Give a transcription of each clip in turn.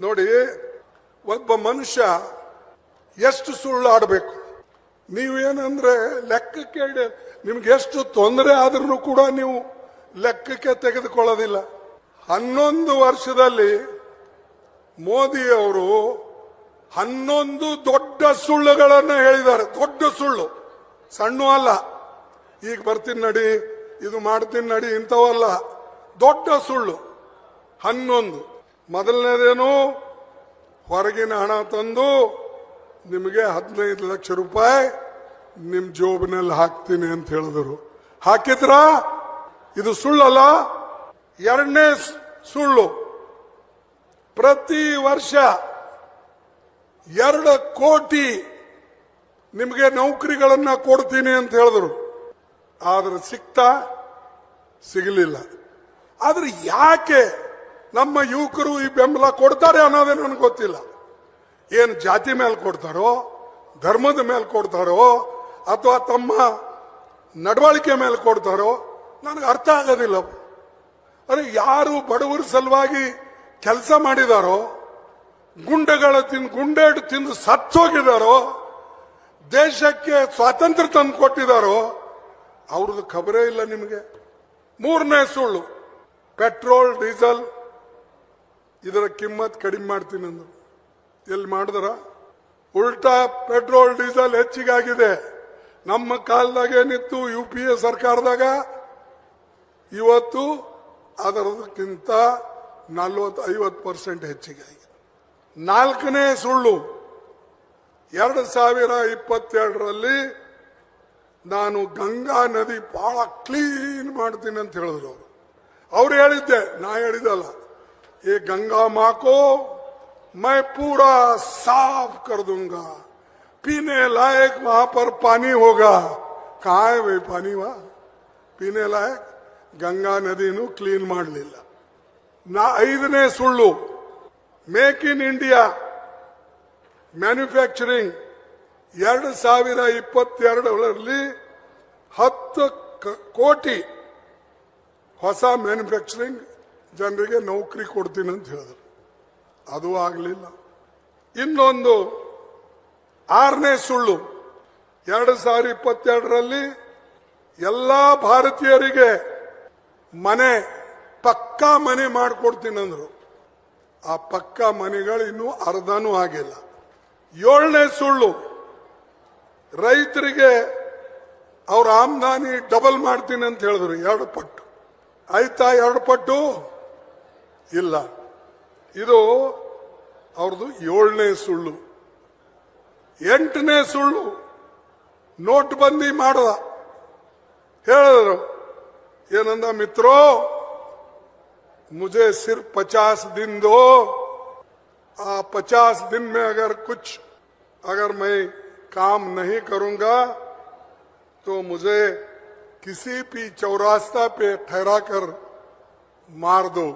ನೋಡಿ, ಒಬ್ಬ ಮನುಷ್ಯ ಎಷ್ಟು ಸುಳ್ಳು ಆಡಬೇಕು ನೀವೇನಂದ್ರೆ ಲೆಕ್ಕಕ್ಕೆ ನಿಮ್ಗೆ ಎಷ್ಟು ತೊಂದರೆ ಆದ್ರೂ ಕೂಡ ನೀವು ಲೆಕ್ಕಕ್ಕೆ ತೆಗೆದುಕೊಳ್ಳೋದಿಲ್ಲ. ಹನ್ನೊಂದು ವರ್ಷದಲ್ಲಿ ಮೋದಿ ಅವರು ಹನ್ನೊಂದು ದೊಡ್ಡ ಸುಳ್ಳುಗಳನ್ನು ಹೇಳಿದ್ದಾರೆ. ದೊಡ್ಡ ಸುಳ್ಳು. ಸಣ್ಣ ಅಲ್ಲ. ಈಗ ಬರ್ತೀನಿ ನಡಿ, ಇದು ಮಾಡ್ತೀನಿ ನಡಿ ಇಂಥವಲ್ಲ. ದೊಡ್ಡ ಸುಳ್ಳು. ಹನ್ನೊಂದು. ಮೊದಲನೇದೇನು? ಹೊರಗಿನ ಹಣ ತಂದು ನಿಮಗೆ ಹದಿನೈದು ಲಕ್ಷ ರೂಪಾಯಿ ನಿಮ್ಮ ಜೋಬಿನಲ್ಲಿ ಹಾಕ್ತೀನಿ ಅಂತ ಹೇಳಿದರು. ಹಾಕಿದ್ರ? ಇದು ಸುಳ್ಳಲ್ಲ? ಎರಡನೇ ಸುಳ್ಳು. ಪ್ರತಿ ವರ್ಷ ಎರಡು ಕೋಟಿ ನಿಮಗೆ ನೌಕರಿಗಳನ್ನ ಕೊಡ್ತೀನಿ ಅಂತ ಹೇಳಿದ್ರು. ಆದ್ರೆ ಸಿಗ್ತಾ ಸಿಗಲಿಲ್ಲ. ಆದ್ರೆ ಯಾಕೆ ನಮ್ಮ ಯುವಕರು ಈ ಬೆಂಬಲ ಕೊಡ್ತಾರೆ ಅನ್ನೋದೇ ನನಗೆ ಗೊತ್ತಿಲ್ಲ. ಏನು ಜಾತಿ ಮೇಲೆ ಕೊಡ್ತಾರೋ, ಧರ್ಮದ ಮೇಲೆ ಕೊಡ್ತಾರೋ, ಅಥವಾ ತಮ್ಮ ನಡವಳಿಕೆ ಮೇಲೆ ಕೊಡ್ತಾರೋ, ನನಗೆ ಅರ್ಥ ಆಗೋದಿಲ್ಲ. ಅದೇ ಯಾರು ಬಡವರ ಸಲುವಾಗಿ ಕೆಲಸ ಮಾಡಿದಾರೋ, ಗುಂಡೆಗಳ ತಿಂದು ಗುಂಡೇಟು ತಿಂದು ಸತ್ತೋಗಿದಾರೋ, ದೇಶಕ್ಕೆ ಸ್ವಾತಂತ್ರ್ಯ ತಂದು ಕೊಟ್ಟಿದಾರೋ, ಅವ್ರದ್ದು ಖಬರೇ ಇಲ್ಲ ನಿಮಗೆ. ಮೂರನೇ ಸುಳ್ಳು, ಪೆಟ್ರೋಲ್, ಡೀಸೆಲ್ ಇದರ ಕಿಮ್ಮತ್ ಕಡಿಮೆ ಮಾಡ್ತೀನಿ ಅಂದ್ರು ಎಲ್ಲಿ ಮಾಡಿದ್ರ? ಉಲ್ಟಾ ಪೆಟ್ರೋಲ್, ಡೀಸೆಲ್ ಹೆಚ್ಚಿಗಾಗಿದೆ. ನಮ್ಮ ಕಾಲದಾಗ ಏನಿತ್ತು? ಯು ಪಿ ಎ ಸರ್ಕಾರದಾಗ ಇವತ್ತು ಅದರದಕ್ಕಿಂತ ನಲ್ವತ್ತು, ಐವತ್ತು ಪರ್ಸೆಂಟ್ ಹೆಚ್ಚಿಗೆ ನಾಲ್ಕನೇ ಸುಳ್ಳು. ಎರಡು ಸಾವಿರ ಇಪ್ಪತ್ತೆರಡರಲ್ಲಿ ನಾನು ಗಂಗಾ ನದಿ ಬಹಳ ಕ್ಲೀನ್ ಮಾಡ್ತೀನಿ ಅಂತ ಹೇಳಿದ್ರು ಅವರು. ಅವ್ರು ಹೇಳಿದ್ದೆ, ನಾ ಹೇಳಿದಲ್ಲ ये गंगा माँ को मैं पूरा साफ कर दूंगा पीने लायक वहां पर पानी होगा कहा है वही पानी वहां ಪೀನೆ ಲಾಯಕ್ ಗಂಗಾ ನದಿನೂ ಕ್ಲೀನ್ ಮಾಡಲಿಲ್ಲ ನಾ ಐದನೇ ಸುಳ್ಳು ಮೇಕ್ ಇನ್ ಇಂಡಿಯಾ ಮ್ಯಾನುಫ್ಯಾಕ್ಚರಿಂಗ್ ಎರಡು ಸಾವಿರ ಇಪ್ಪತ್ತೆರಡರಲ್ಲಿ ಹತ್ತು ಕ- ಕೋಟಿ ಹೊಸ ಮ್ಯಾನುಫ್ಯಾಕ್ಚರಿಂಗ್ ಜನರಿಗೆ ನೌಕರಿ ಕೊಡ್ತೀನಿ ಅಂತ ಹೇಳಿದ್ರು. ಅದು ಆಗಲಿಲ್ಲ. ಇನ್ನೊಂದು ಆರನೇ ಸುಳ್ಳು. ಎರಡು ಸಾವಿರ ಇಪ್ಪತ್ತೆರಡರಲ್ಲಿ ಎಲ್ಲ ಭಾರತೀಯರಿಗೆ ಮನೆ, ಪಕ್ಕಾ ಮನೆ ಮಾಡಿಕೊಡ್ತೀನಿ ಅಂದ್ರು. ಆ ಪಕ್ಕಾ ಮನೆಗಳು ಇನ್ನೂ ಅರ್ಧನೂ ಆಗಿಲ್ಲ. ಏಳನೇ ಸುಳ್ಳು. ರೈತರಿಗೆ ಅವ್ರ ಆಮ್ದಾನಿ ಡಬಲ್ ಮಾಡ್ತೀನಿ ಅಂತ ಹೇಳಿದ್ರು. ಎರಡು ಪಟ್ಟು. ಆಯ್ತಾ ಎರಡು ಪಟ್ಟು? ಇಲ್ಲ ಇದು ಅವ್ರದ್ದು ಏಳನೇ ಸುಳ್ಳು ಎಂಟನೇ ಸುಳ್ಳು ನೋಟ್ ಬಂದಿ ಮಾಡದ ಹೇಳಿದ್ರು ಏನಂದ ಮಿತ್ರೋ मुझे सिर्फ पचास दिन दो आ पचास दिन में अगर कुछ अगर मैं काम नहीं करूंगा तो मुझे किसी भी चौरास्ता पे ठहरा कर मार दो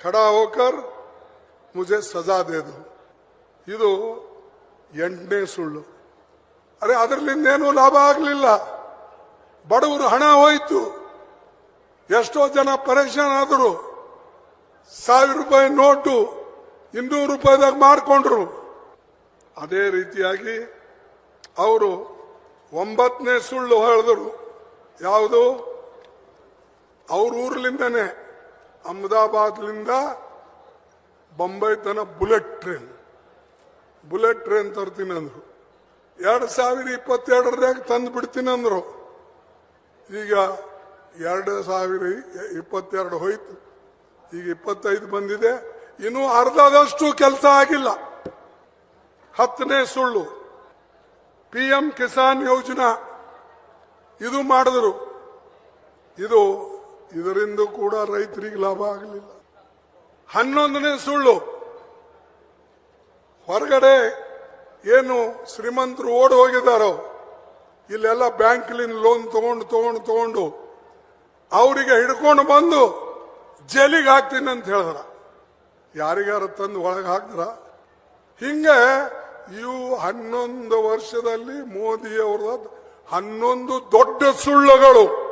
ಖಡಾ ಹೋಕರ್ ಮುಜೆ ಸಜಾ ದೇದು ಇದು ಎಂಟನೇ ಸುಳ್ಳು ಅರೆ ಅದರಲ್ಲಿಂದೇನೂ ಲಾಭ ಆಗಲಿಲ್ಲ ಬಡವರು ಹಣ ಹೋಯಿತು ಎಷ್ಟೋ ಜನ ಪರೇಶಾನ್ ಆದರು ಸಾವಿರ ರೂಪಾಯಿ ನೋಟು ಇನ್ನೂರು ರೂಪಾಯಿದಾಗ ಮಾಡಿಕೊಂಡ್ರು ಅದೇ ರೀತಿಯಾಗಿ ಅವರು ಒಂಬತ್ತನೇ ಸುಳ್ಳು ಹೇಳಿದ್ರು ಯಾವುದು ಅವ್ರ ಊರ್ಲಿಂದನೇ ಅಹಮದಾಬಾದ್ಲಿಂದ ಬೊಂಬೈ ತನ ಬುಲೆಟ್ ಟ್ರೈನ್. ಬುಲೆಟ್ ಟ್ರೈನ್ ತರ್ತೀನಿ ಅಂದರು. ಎರಡು ಸಾವಿರ ಇಪ್ಪತ್ತೆರಡರಾಗ ತಂದು ಬಿಡ್ತೀನಿ ಅಂದರು. ಈಗ ಎರಡು ಸಾವಿರ ಇಪ್ಪತ್ತೆರಡು ಹೋಯ್ತು. ಈಗ ಇಪ್ಪತ್ತೈದು ಬಂದಿದೆ. ಇನ್ನೂ ಅರ್ಧದಷ್ಟು ಕೆಲಸ ಆಗಿಲ್ಲ. ಹತ್ತನೇ ಸುಳ್ಳು. ಪಿ ಎಂ ಕಿಸಾನ್ ಯೋಜನಾ ಇದು ಮಾಡಿದ್ರು. ಇದು ಇದರಿಂದ ಕೂಡ ರೈತರಿಗೆ ಲಾಭ ಆಗಲಿಲ್ಲ. ಹನ್ನೊಂದನೇ ಸುಳ್ಳು. ಹೊರಗಡೆ ಏನು ಶ್ರೀಮಂತರು ಓಡಿ ಹೋಗಿದ್ದಾರೋ, ಇಲ್ಲೆಲ್ಲ ಬ್ಯಾಂಕ್ಲಿಂದ ಲೋನ್ ತಗೊಂಡು ತಗೊಂಡು ತಗೊಂಡು ಅವರಿಗೆ ಹಿಡ್ಕೊಂಡು ಬಂದು ಜೈಲಿಗೆ ಹಾಕ್ತೀನಿ ಅಂತ ಹೇಳಿದ್ರ. ಯಾರಿಗಾರ ತಂದು ಒಳಗೆ ಹಾಕಿದ್ರ? ಹಿಂಗೆ ಇವು ಹನ್ನೊಂದು ವರ್ಷದಲ್ಲಿ ಮೋದಿ ಅವರ ಹನ್ನೊಂದು ದೊಡ್ಡ ಸುಳ್ಳುಗಳು.